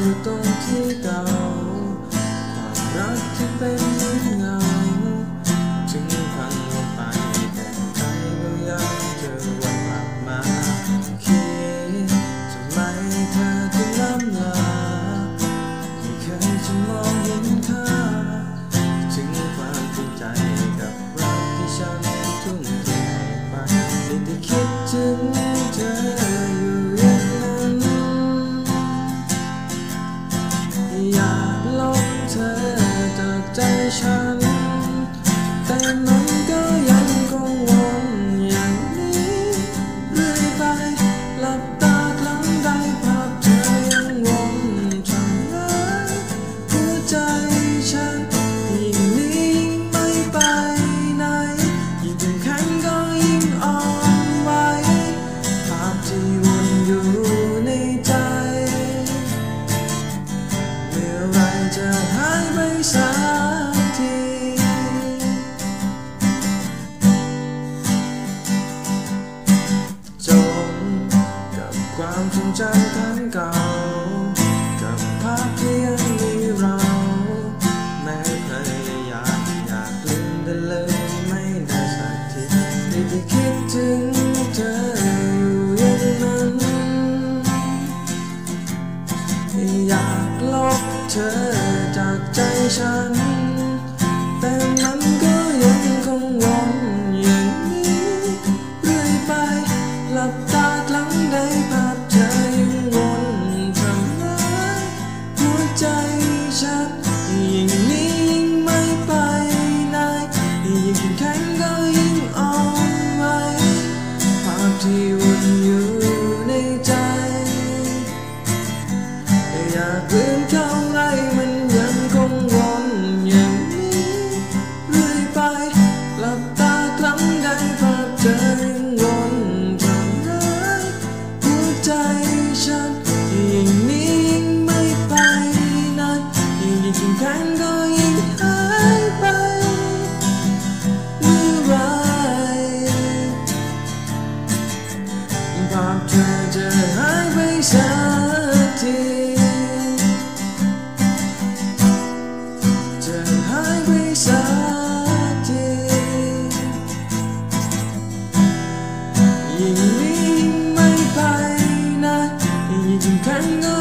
อยู่ตรงที่เก่าความรักที่เป็น ความทรงจำครั้งเก่า กับภาพที่ยังมีเรา แม้พยายามอยากลืมแต่ลืมไม่ได้สักทีได้แต่คิดถึงเธออยู่อย่างนั้นอยากลบเธอจากใจฉัน อยากลืมเท่าไรมันยังคงวนอย่างนี้เรื่อยไปหลับตาครั้งใดภาพเธอยังวนทำร้ายหัวใจฉันยิ่งนี้ยิ่งไม่ไปไหนยิ่งเข้มแข็งก็ยิ่งหายไปเมื่อไรภาพเธอจะ ยิ่งนี้ยิ่งไม่ไปนะยิ่งเข้มแข็งก็ยิ่ง